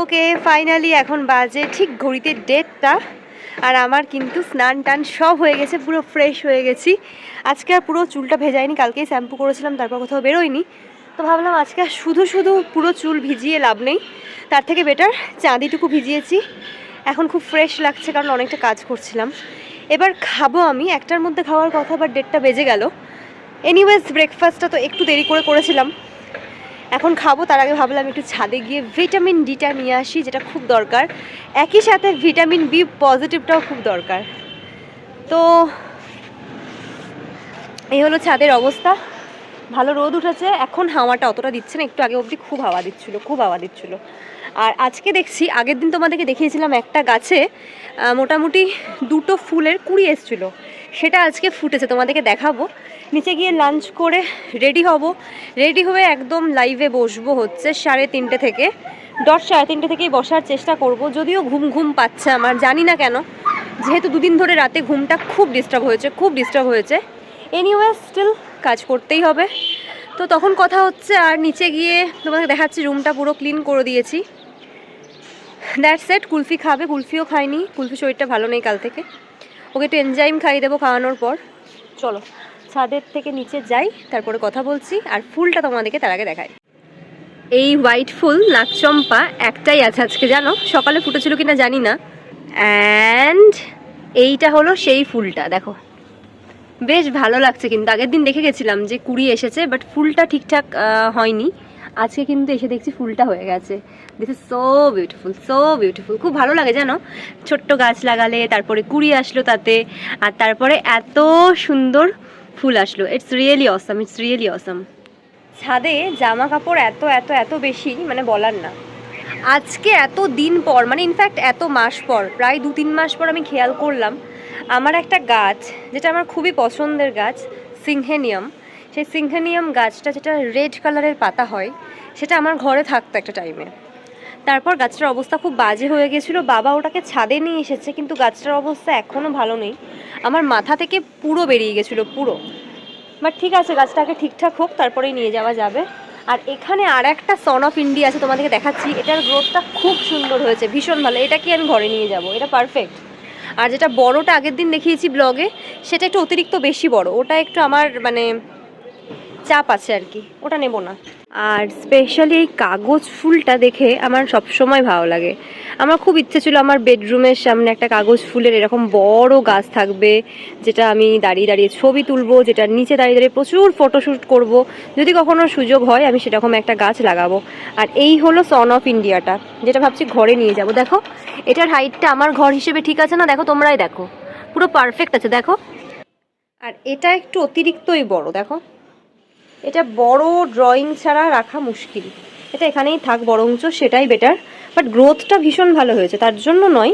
ওকে finally এখন বাজে ঠিক ঘড়িতে ডেটটা আর আমার কিন্তু স্নান টান সব হয়ে গেছে, পুরো ফ্রেশ হয়ে গেছি। আজকে আর পুরো চুলটা ভেজাইনি কালকেই শ্যাম্পু করেছিলাম, তারপর কোথাও বেরোয়নি। তো ভাবলাম আজকে আর শুধু শুধু পুরো চুল ভিজিয়ে লাভ নেই, তার থেকে বেটার চাঁদিটুকু ভিজিয়েছি। এখন খুব ফ্রেশ লাগছে কারণ অনেকটা কাজ করছিলাম। এবার খাব আমি, একটার মধ্যে খাওয়ার কথা বাট ডেটটা বেজে গেল। এনিওয়েজ ব্রেকফাস্টটা তো একটু দেরি করে করেছিলাম। এখন খাব, তার আগে ভাবলাম একটু ছাদে গিয়ে ভিটামিন ডিটা নিয়ে আসি, যেটা খুব দরকার। একই সাথে ভিটামিন বি পজিটিভটাও খুব দরকার। তো, এই হলো ছাদের অবস্থা। ভালো রোদ উঠেছে, এখন হাওয়াটা অতটা দিচ্ছে না, একটু আগে অবধি খুব হাওয়া দিচ্ছিল, খুব হাওয়া দিচ্ছিল। আর আজকে দেখছি, আগের দিন তোমাদেরকে দেখিয়েছিলাম একটা গাছে মোটামুটি দুটো ফুলের কুড়ি এসেছিল। সেটা আজকে ফুটেছে, তোমাদেরকে দেখাবো। নিচে গিয়ে লাঞ্চ করে রেডি হব। রেডি হয়ে একদম লাইভে বসবো হচ্ছে সাড়ে তিনটে থেকে। দশ, সাড়ে তিনটে থেকেই বসার চেষ্টা করব, যদিও ঘুম ঘুম পাচ্ছে আমার, জানি না কেন। যেহেতু দুদিন ধরে রাতে ঘুমটা খুব ডিস্টার্ব হয়েছে, খুব ডিস্টার্ব হয়েছে। এনিওয়ে স্টিল কাজ করতেই হবে। তো তখন কথা হচ্ছে, আর নিচে গিয়ে তোমাকে দেখাচ্ছি রুমটা পুরো ক্লিন করে দিয়েছি। দ্যাট সেট কুলফি খাবে, কুলফিও খায়নি কুলফি শরীরটা ভালো নেই কাল থেকে। ওকে একটু এনজাইম খাইয়ে দেবো খাওয়ানোর পর। চলো, ছাদের থেকে নিচে যাই, তারপরে কথা বলছি, আর ফুলটা তোমাদেরকে তার আগে দেখাই। এই হোয়াইট ফুল নাকচম্পা একটাই আছে আজকে, জানো? সকালে ফুটেছিল কিনা জানি না। অ্যান্ড এইটা হলো সেই ফুলটা, দেখো। বেশ ভালো লাগছে কিন্তু। আগের দিন দেখে গেছিলাম যে কুড়ি এসেছে বাট ফুলটা ঠিকঠাক হয়নি। আজকে কিন্তু এসে দেখছি ফুলটা হয়ে গেছে। This is so beautiful so beautiful খুব ভালো লাগে জানো? ছোট্ট গাছ লাগালে, তারপরে কুড়ি আসলো তাতে, আর তারপরে এত সুন্দর ফুল আসলো। It's really awesome it's really awesome ছাদে জামা কাপড় এত এত এত বেশি মানে বলার না। আজকে এত দিন পর মানে ইনফ্যাক্ট এত মাস পর, প্রায় দু তিন মাস পর আমি খেয়াল করলাম আমার একটা গাছ, যেটা আমার খুবই পছন্দের গাছ, সিংহেনিয়াম। সেই সিংহেনিয়াম গাছটা যেটা রেড কালারের পাতা হয়, সেটা আমার ঘরে থাকতো একটা টাইমে তারপর গাছটার অবস্থা খুব বাজে হয়ে গেছিল। বাবা ওটাকে ছাদে নিয়ে এসেছে, কিন্তু গাছটার অবস্থা এখনও ভালো নেই। আমার মাথা থেকে পুরো বেরিয়ে গেছিল, পুরো। বাট ঠিক আছে, গাছটাকে ঠিকঠাক হোক, তারপরেই নিয়ে যাওয়া যাবে। আর এখানে আর একটা সন অফ ইন্ডিয়া আছে তোমাদেরকে দেখাচ্ছি। এটার গ্রোথটা খুব সুন্দর হয়েছে, ভীষণ ভালো। এটা কি আমি ঘরে নিয়ে যাব? এটা পারফেক্ট আর যেটা বড়টা আগের দিন দেখিয়েছি ব্লগে, সেটা একটু অতিরিক্ত বেশি বড়। ওটা একটু আমার মানে চাপ আছে আর কি, ওটা নেব না। আর স্পেশালি এই কাগজ ফুলটা দেখে আমার সবসময় ভালো লাগে। আমার খুব ইচ্ছে ছিল আমার বেডরুমের সামনে একটা কাগজ ফুলের এরকম বড় গাছ থাকবে, যেটা আমি দাঁড়িয়ে দাঁড়িয়ে ছবি তুলবো যেটা নিচে দাঁড়িয়ে দাঁড়িয়ে প্রচুর ফটোশ্যুট করব। যদি কখনো সুযোগ হয়, আমি সেরকম একটা গাছ লাগাবো। আর এই হলো সন অফ ইন্ডিয়াটা যেটা ভাবছি ঘরে নিয়ে যাব। দেখো, এটার হাইটটা আমার ঘর হিসেবে ঠিক আছে না? দেখো, তোমরাই দেখো। পুরো পারফেক্ট আছে, দেখো। আর এটা একটু অতিরিক্তই বড়, দেখো। এটা বড় ড্রয়িং ছাড়া রাখা মুশকিল। এটা এখানেই থাক বরঞ্চ সেটাই বেটার বাট গ্রোথটা ভীষণ ভালো হয়েছে, তার জন্য নয়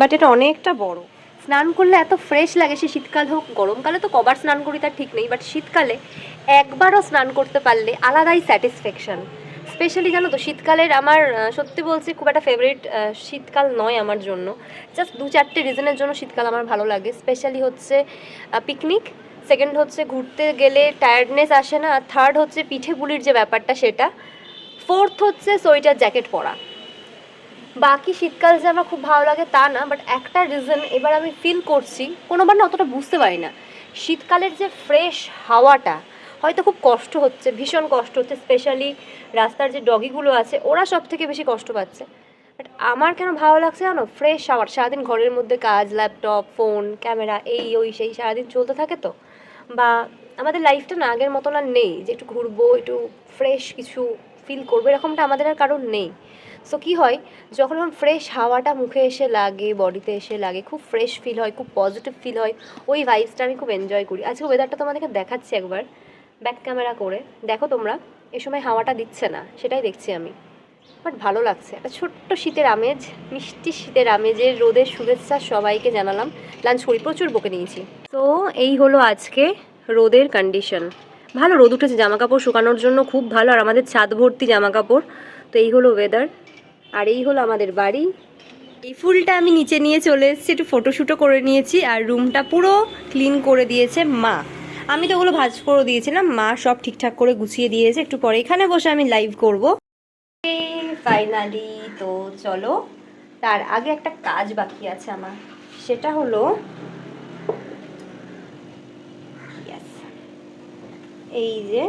বাট এটা অনেকটা বড়। স্নান করলে এত ফ্রেশ লাগে, সে শীতকাল হোক, গরমকালে তো কবার স্নান করি তার ঠিক নেই বাট শীতকালে একবারও স্নান করতে পারলে আলাদাই স্যাটিসফ্যাকশন স্পেশালি জানো তো, শীতকালের আমার সত্যি বলছি, খুব একটা ফেভারিট শীতকাল নয় আমার জন্য। জাস্ট দু চারটে রিজনের জন্য শীতকাল আমার ভালো লাগে। স্পেশালি হচ্ছে পিকনিক সেকেন্ড হচ্ছে ঘুরতে গেলে টায়ার্ডনেস আসে না, আর থার্ড হচ্ছে পিঠে পুলির যে ব্যাপারটা সেটা। ফোর্থ হচ্ছে সোয়েটার জ্যাকেট পরা। বাকি শীতকাল যে আমার খুব ভালো লাগে তা না বাট একটা রিজন এবার আমি ফিল করছি, কোনোবার না অতটা বুঝতে পারি না। শীতকালের যে ফ্রেশ হাওয়াটা, হয়তো খুব কষ্ট হচ্ছে, ভীষণ কষ্ট হচ্ছে স্পেশালি রাস্তার যে ডগিগুলো আছে, ওরা সব থেকে বেশি কষ্ট পাচ্ছে। বাট আমার কেন ভালো লাগছে জানো? ফ্রেশ হাওয়ার, সারাদিন ঘরের মধ্যে কাজ ল্যাপটপ ফোন ক্যামেরা এই, ওই, সেই, সারাদিন চলতে থাকে তো। বা আমাদের লাইফটা না আগের মতন আর নেই। যে একটু ঘুরবো, একটু ফ্রেশ কিছু ফিল করব, এরকমটা আমাদের আর কারণ নেই। সো কী হয়, যখন আমার ফ্রেশ হাওয়াটা মুখে এসে লাগে বডিতে এসে লাগে, খুব ফ্রেশ ফিল হয়, খুব পজিটিভ ফিল হয়, ওই ভাইবসটা আমি খুব এনজয় করি। আজকে ওয়েদারটা তোমাদেরকে দেখাচ্ছি একবার ব্যাক ক্যামেরা করে। দেখো তোমরা, এ সময় হাওয়াটা দিচ্ছে না, সেটাই দেখছি আমি। বাট ভালো লাগছে। একটা ছোট্ট শীতের আমেজ, মিষ্টি শীতের আমেজের রোদের শুভেচ্ছা সবাইকে জানালাম। লাঞ্চ করি, প্রচুর বকে নিয়েছি। তো এই হলো আজকে রোদের কন্ডিশন ভালো রোদ উঠেছে জামা কাপড় শুকানোর জন্য খুব ভালো, আর আমাদের ছাদ ভর্তি জামা কাপড় তো এই হলো ওয়েদার আর এই হলো আমাদের বাড়ি। এই ফুলটা আমি নিচে নিয়ে চলে এসেছি, একটু ফটোশ্যুটও করে নিয়েছি, আর রুমটা পুরো ক্লিন করে দিয়েছে মা। আমি তো ওগুলো ভাজ করে দিয়েছিলাম, মা সব ঠিকঠাক করে গুছিয়ে দিয়েছে, একটু পরে এখানে বসে আমি লাইভ করব। ফাইনালি তো চলো, তার আগে একটা কাজ বাকি আছে আমার, সেটা হলো এই যে,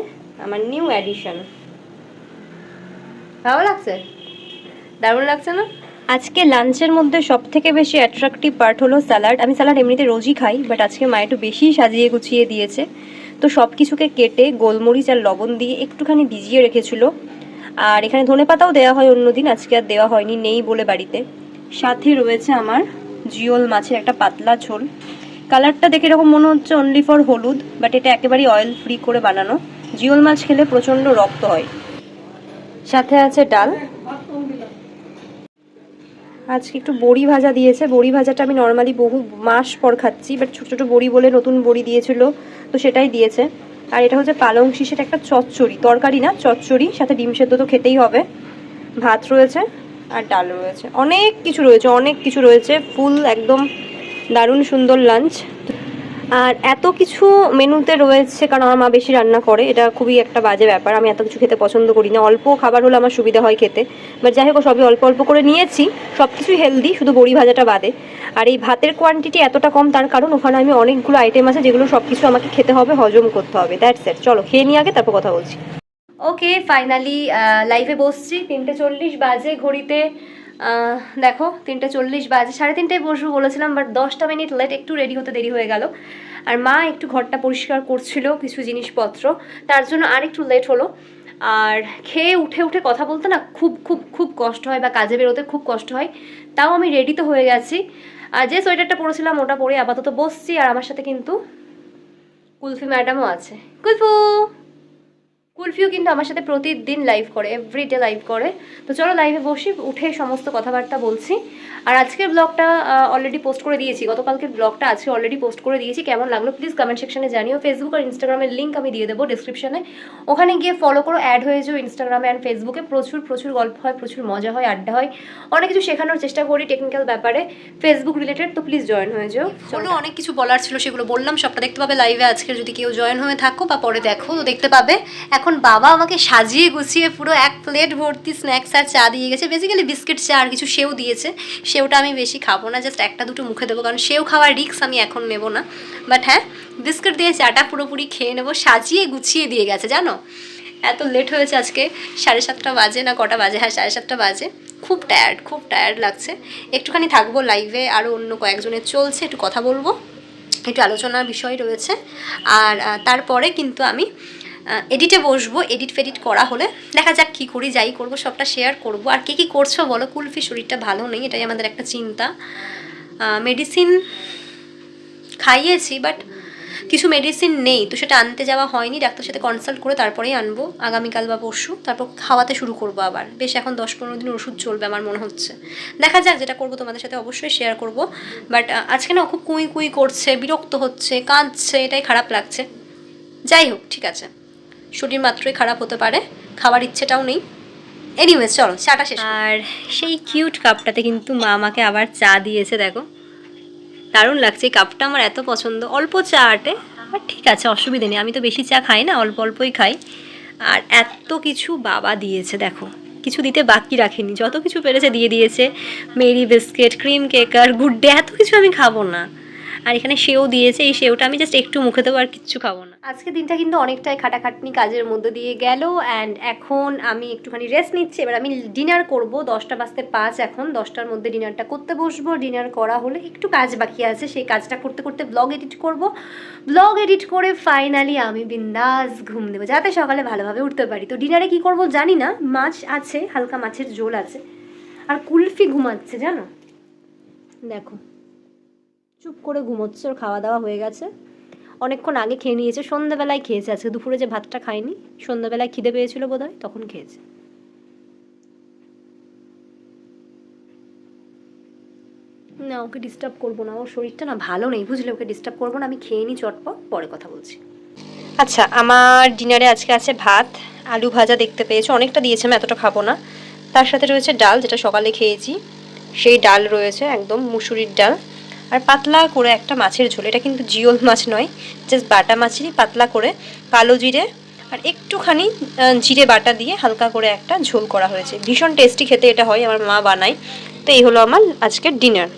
আমার নিউ অ্যাডিশন ভালো লাগছে? দারুণ লাগছে না? আজকে লাঞ্চের মধ্যে সব থেকে বেশি অ্যাট্রাকটিভ পার্ট হলো স্যালাড আমি স্যালাড এমনিতে রোজই খাই বাট আজকে মা একটু বেশি সাজিয়ে গুছিয়ে দিয়েছে। তো সব কিছুকে কেটে গোলমরিচ আর লবণ দিয়ে একটুখানি ভিজিয়ে রেখেছিল। আর এখানে ধনে পাতাও দেওয়া হয় অন্যদিন, আজকে আর দেওয়া হয়নি, নেই বলে বাড়িতে। সাথে রয়েছে আমার জিওল মাছের একটা পাতলা ঝোল। কালারটা দেখে এরকম মনে হচ্ছে অনলি ফর হলুদ বাট এটা একেবারেই অয়েল ফ্রি করে বানানো। জিওল মাছ খেলে প্রচণ্ড রক্ত হয়। সাথে আছে ডাল। আজকে একটু বড়ি ভাজা দিয়েছে। বড়ি ভাজাটা আমি নর্মালি বহু মাস পর খাচ্ছি বাট ছোটো ছোটো বড়ি বলে নতুন বড়ি দিয়েছিল, তো সেটাই দিয়েছে। আর এটা হচ্ছে পালং শীষের একটা চচ্চড়ি। তরকারি না, চচ্চড়ি, সাথে ডিম সেদ্ধ তো খেতেই হবে। ভাত রয়েছে আর ডাল রয়েছে। অনেক কিছু রয়েছে, অনেক কিছু রয়েছে। ফুল একদম দারুণ সুন্দর লাঞ্চ আর এত কিছু মেনুতে রয়েছে, কারণ আমার মা বেশি রান্না করে, এটা খুবই একটা বাজে ব্যাপার। আমি এত কিছু খেতে পছন্দ করি না। অল্প খাবার হলে আমার সুবিধা হয় খেতে। বাট যাই হোক সবই অল্প অল্প করে নিয়েছি। সব কিছুই হেলদি শুধু বড়ি ভাজাটা বাদে। আর এই ভাতের কোয়ান্টিটি এতটা কম, তার কারণ ওখানে আমি অনেকগুলো আইটেম আছে, যেগুলো সব কিছু আমাকে খেতে হবে, হজম করতে হবে। দ্যাটস সেট চলো, খেয়ে নিয়ে আগে, তারপর কথা বলছি। ওকে ফাইনালি লাইভে বসছি। তিনটে চল্লিশ বাজে ঘড়িতে। দেখো, তিনটে চল্লিশ বাজে, সাড়ে তিনটায় বসবো বলেছিলাম বাট দশটা মিনিট লেট একটু রেডি হতে দেরি হয়ে গেল। আর মা একটু ঘরটা পরিষ্কার করছিল, কিছু জিনিসপত্র, তার জন্য আর একটু লেট হলো। আর খেয়ে উঠে উঠে কথা বলতে না খুব খুব খুব কষ্ট হয় বা কাজে বেরোতে খুব কষ্ট হয়। তাও আমি রেডি তো হয়ে গেছি। আর যে সোয়েটারটা পরেছিলাম, ওটা পরে আপাতত বসছি, আর আমার সাথে কিন্তু কুলফি ম্যাডামও আছে। কুলফু! কুলফিও কিন্তু আমার সাথে প্রতিদিন লাইভ করে এভরিডে লাইভ করে। তো চলো লাইভে বসি, উঠে সমস্ত কথাবার্তা বলছি। আর আজকের ব্লগটা অলরেডি পোস্ট করে দিয়েছি। গতকালকের ব্লগটা আজকে অলরেডি পোস্ট করে দিয়েছি। কেমন লাগল প্লিজ কমেন্ট সেকশনে জানিও। ফেসবুক আর ইনস্টাগ্রামের লিঙ্ক আমি দিয়ে দেবো ডিসক্রিপশনে ওখানে গিয়ে ফলো করো অ্যাড হয়ে যাও ইনস্টাগ্রামে অ্যান্ড ফেসবুকে প্রচুর প্রচুর গল্প হয়, প্রচুর মজা হয়, আড্ডা হয়। অনেক কিছু শেখানোর চেষ্টা করি টেকনিক্যাল ব্যাপারে। ফেসবুক রিলেটেড তো প্লিজ জয়েন হয়ে যাও। চলো। অনেক কিছু বলার ছিল, সেগুলো বললাম। সবটা দেখতে পাবে লাইভে আজকে যদি কেউ জয়েন হয়ে থাকো বা পরে দেখো, তো দেখতে পাবে। এখন বাবা আমাকে সাজিয়ে গুছিয়ে পুরো এক প্লেট ভর্তি স্ন্যাক্স আর চা দিয়ে গেছে। বেসিক্যালি বিস্কিট চা আর কিছু সেও দিয়েছে। সেওটা আমি বেশি খাব না জাস্ট একটা দুটো মুখে দেবো, কারণ সেও খাওয়ার রিক্স আমি এখন নেব না। বাট হ্যাঁ বিস্কিট দিয়ে চাটা পুরোপুরি খেয়ে নেব, সাজিয়ে গুছিয়ে দিয়ে গেছে, জানো? এত লেট হয়েছে আজকে, সাড়ে সাতটা বাজে না কটা বাজে? হ্যাঁ সাড়ে সাতটা বাজে। খুব টায়ার্ড খুব টায়ার্ড লাগছে। একটুখানি থাকব লাইভে আরও অন্য কয়েকজনের চলছে, একটু কথা বলব। একটু আলোচনার বিষয় রয়েছে। আর তারপরে কিন্তু আমি এডিটে বসবো এডিট ফেডিট করা হলে দেখা যাক কী করি, যাই করব, সবটা শেয়ার করব। আর কে কী করছ বলো, কুলফি শরীরটা ভালো নেই, এটাই আমাদের একটা চিন্তা। মেডিসিন খাইয়েছি বাট কিছু মেডিসিন নেই, তো সেটা আনতে যাওয়া হয়নি, ডাক্তার সাথে কনসাল্ট করে তারপরেই আনব, আগামীকাল বা পরশু। তারপর খাওয়াতে শুরু করব আবার। বেশ, এখন দশ পনেরো দিন ওষুধ চলবে আমার মনে হচ্ছে। দেখা যাক যেটা করব তোমাদের সাথে অবশ্যই শেয়ার করব। বাট আজকে না, খুব কুঁই কুঁই করছে, বিরক্ত হচ্ছে, কাঁদছে, এটাই খারাপ লাগছে। যাই হোক, ঠিক আছে। শরীর মাত্রই খারাপ হতে পারে, খাওয়ার ইচ্ছেটাও নেই। এনিওয়েজ চলো, চাটা শেষ আর সেই কিউট কাপটাতে কিন্তু মা আমাকে আবার চা দিয়েছে, দেখো। দারুণ লাগছে, এই কাপটা আমার এত পছন্দ। অল্প চা আটে বাট ঠিক আছে, অসুবিধে নেই। আমি তো বেশি চা খাই না, অল্প অল্পই খাই। আর এত কিছু বাবা দিয়েছে, দেখো। কিছু দিতে বাকি রাখিনি। যত কিছু পেরেছে দিয়ে দিয়েছে। মেরি বিস্কিট ক্রিম কেক আর গুড ডে এত কিছু আমি খাব না। আর এখানে সেও দিয়েছে, এই সেওটা আমি জাস্ট একটু মুখে দেবো আর কিচ্ছু খাব না। আজকে দিনটা কিন্তু অনেকটাই খাটাখাটনি কাজের মধ্যে দিয়ে গেল অ্যান্ড এখন আমি একটুখানি রেস্ট নিচ্ছি। এবার আমি ডিনার করব, দশটা বাজতে পাঁচ এখন, দশটার মধ্যে ডিনারটা করতে বসবো। ডিনার করা হলে একটু কাজ বাকি আছে, সেই কাজটা করতে করতে ব্লগ এডিট করব। ব্লগ এডিট করে ফাইনালি আমি বিন্দাস ঘুম দেবো, যাতে সকালে ভালোভাবে উঠতে পারি। তো ডিনারে কি করব জানি না, মাছ আছে, হালকা মাছের ঝোল আছে। আর কুলফি ঘুমাচ্ছে, জানো? দেখো। চুপ করে ঘুমোচ্ছে, ওর খাওয়া দাওয়া হয়ে গেছে। অনেকক্ষণ আগে খেয়ে নিয়েছে, সন্ধ্যাবেলায় খেয়েছে, আজকে দুপুরে যে ভাতটা খায়নি, সন্ধ্যাবেলায় খিদে পেয়েছিল বোধ হয় তখন খেয়েছে। না, ওকে ডিস্টার্ব করব না, ওর শরীরটা না ভালো নেই, বুঝলে? ওকে ডিস্টার্ব করব না, আমি খেয়ে নিই চটপট, পরে কথা বলছি। আচ্ছা আমার ডিনারে আজকে আছে ভাত, আলু ভাজা দেখতে পেয়েছ, অনেকটা দিয়েছে, আমি এতটা খাব না। তার সাথে রয়েছে ডাল, যেটা সকালে খেয়েছি। সেই ডাল রয়েছে, একদম মুসুরির ডাল। আর পাতলা করে একটা মাছের ঝোল, এটা কিন্তু জিওল মাছ নয় জাস্ট বাটা মাছেরই পাতলা করে কালো জিরে আর একটুখানি জিরে বাটা দিয়ে হালকা করে একটা ঝোল করা হয়েছে। ভীষণ টেস্টি খেতে এটা হয়, আমার মা বানায়। তো এই হলো আমার আজকের ডিনার